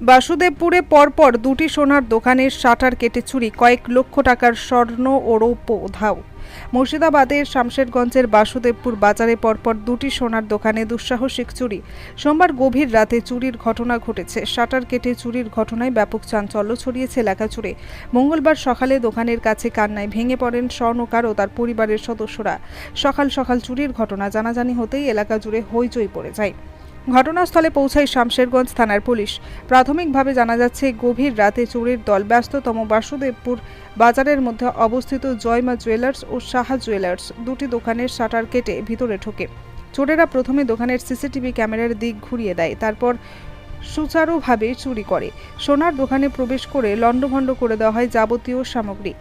বাসুদেবপুরে পরপর দুটি সোনার দোকানের শাটার কেটে চুরি কয়েক লক্ষ টাকার স্বর্ণ ও রৌপ্য উধাও। মুর্শিদাবাদের শামশেরগঞ্জের বাসুদেবপুর বাজারে পরপর দুটি সোনার দোকানে দুঃসাহসিক চুরি। সোমবার গভীর রাতে চুরির ঘটনা ঘটেছে। শাটার কেটে চুরির ঘটনায় ব্যাপক চাঞ্চল্য ছড়িয়েছে এলাকা মঙ্গলবার সকালে দোকানের কাছে কান্নায় ভেঙে পড়েন স্বর্ণকার ও তার পরিবারের সদস্যরা। সকাল সকাল চুরির ঘটনা জানাজানি হতেই এলাকা জুড়ে হইচই পড়ে যায়। ঘটনাস্থলে পৌঁছায় শামশেরগঞ্জ থানার পুলিশ। প্রাথমিকভাবে জানা যাচ্ছে, গভীর রাতে চোরের দল ব্যস্ততম বাসুদেবপুর বাজারের মধ্যে অবস্থিত জয়মা জুয়েলার্স ও সাহা জুয়েলার্স দুটি দোকানের শাটার কেটে ভিতরে ঢোকে। চোরেরা প্রথমে দোকানের সিসিটিভি ক্যামেরার দিক ঘুরিয়ে দেয়, তারপর সুচারুভাবে চুরি করে। সোনার দোকানে প্রবেশ করে লণ্ডভণ্ড করে দেওয়া হয় যাবতীয় সামগ্রী।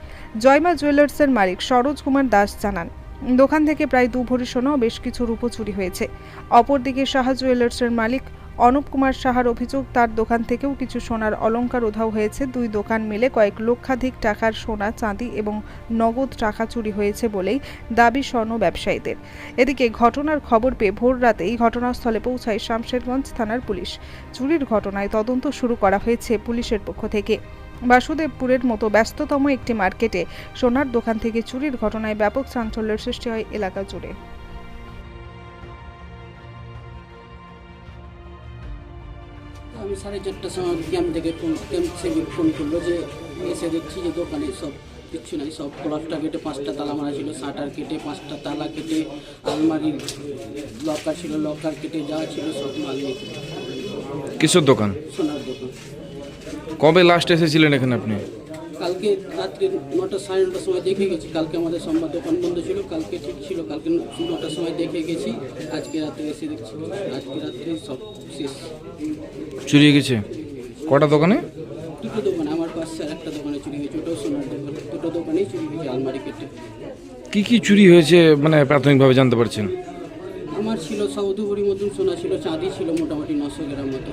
জয়মা জুয়েলার্সের মালিক সরোজ কুমার দাস জানান দোকান থেকে প্রায় দু ভরি সোনা বেশ কিছু রূপো চুরি হয়েছে। অপরদিকে সাহা জুয়েলার্সের মালিক অনুপ কুমার সাহার অভিযোগ, তার দোকান থেকেও কিছু সোনার অলংকার উধাও হয়েছে। দুই দোকান মিলে কয়েক লক্ষাধিক টাকার সোনা, চাঁদি এবং নগদ টাকা চুরি হয়েছে বলেই দাবি স্বর্ণ ব্যবসায়ীদের। এদিকে ঘটনার খবর পেয়ে ভোর রাতেই ঘটনাস্থলে পৌঁছায় শামশেরগঞ্জ থানার পুলিশ। চুরির ঘটনায় তদন্ত শুরু করা হয়েছে পুলিশের পক্ষ থেকে। বাসুদেবপুরের মতো ব্যস্ততম একটি মার্কেটে সোনার দোকান থেকে চুরির ঘটনায় ব্যাপক চাঞ্চল্যের সৃষ্টি হয় এলাকা জুড়ে। আমি সাড়ে চারটার সময় ক্যাম্প থেকে ফোন ক্যাম্প থেকে ফোন করল যে এসে দেখছি যে দোকানে সব কিচ্ছু নাই সব ক্লসটা কেটে পাঁচটা তালা মারা ছিল শাটার কেটে পাঁচটা তালা কেটে আলমারি লকার ছিল লকার কেটে যা ছিল সব মাল নিয়ে কিসের দোকান? কবে লাস্ট এসেছিলেন এখানে আপনি? কালকে রাত্রে নটা সাড়ে নটার সময় দেখে গেছি। কালকে আমাদের সোমবার দোকান বন্ধ ছিল কালকে ঠিক ছিল। কালকে নটার সময় দেখে গেছি। আজকে রাত্রে এসে দেখছি। আজকে রাত্রে সব শেষ। চুরি হয়ে গেছে। কটা দোকানে? দুটো দোকান। আমার পাশে আর একটা দোকানে চুরি হয়েছে ওটাও সোনার দোকান। দুটো দোকানেই চুরি হয়েছে আলমারি কেটে। কি কি চুরি হয়েছে মানে প্রাথমিকভাবে জানতে পারছেন আমার ছিল সৌদু ভরি মতন সোনা ছিল চাঁদি ছিল মোটামুটি নশো গ্রাম মতো।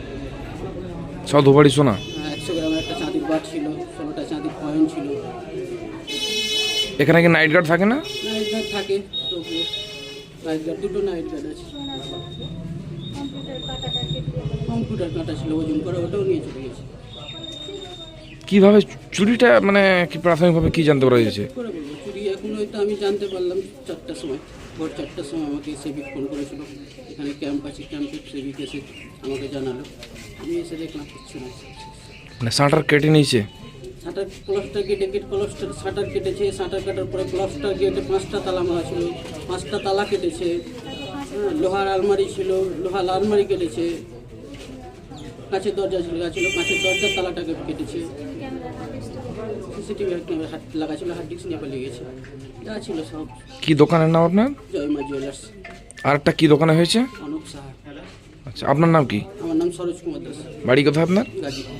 সব ধোবাড়ি সোনা একশো গ্রামের একটা চাঁদির বাট ছিল ষোলোটা চাঁদির পয়েন্ট ছিল। এখানে কি নাইট গার্ড থাকে না? নাইট গার্ড থাকে তবুও নাইট গার্ড দুটো নাইট গার্ড আছে। কম্পিউটার কাটা ছিল ওজন করে ওটাও নিয়ে চলে গেছে। কীভাবে চুরিটা মানে কি প্রাথমিকভাবে কি জানতে পারা গেছে? করে বলব চুরি এখন হয়তো আমি জানতে পারলাম চারটার সময়। ভোর চারটার সময় আমাকে সেবিক ফোন করেছিল। এখানে ক্যাম্প আছে ক্যাম্পে সেবিক এসে আমাকে জানালো। আমি এসে দেখলাম কিচ্ছু না মানে শাটার কেটে নিয়েছে। শাটার কেটে কেটে শাটার কেটেছে শাটার কাটার পরে ক্লসটা কেটে পাঁচটা তালা মারা ছিল। পাঁচটা তালা কেটেছে। হ্যাঁ, লোহার আলমারি ছিল লোহার আলমারি কেটেছে। কাঁচের দরজা ছিল ছিল কাঁচের দরজার তালাটাকে কেটেছে। সিসিটিভি লাগা ছিল ডিস্ক নিয়ে পালিয়ে গেছে। যা ছিল সব। কি দোকানের নাম আপনার? জয়মা জুয়েলার্স। আর একটা কি দোকানে হয়েছে? অনুপ সাহা। আচ্ছা আপনার নাম কি? আমার নাম সরোজ কুমার দাস। বাড়ি কোথায় আপনার? গাজীপুর।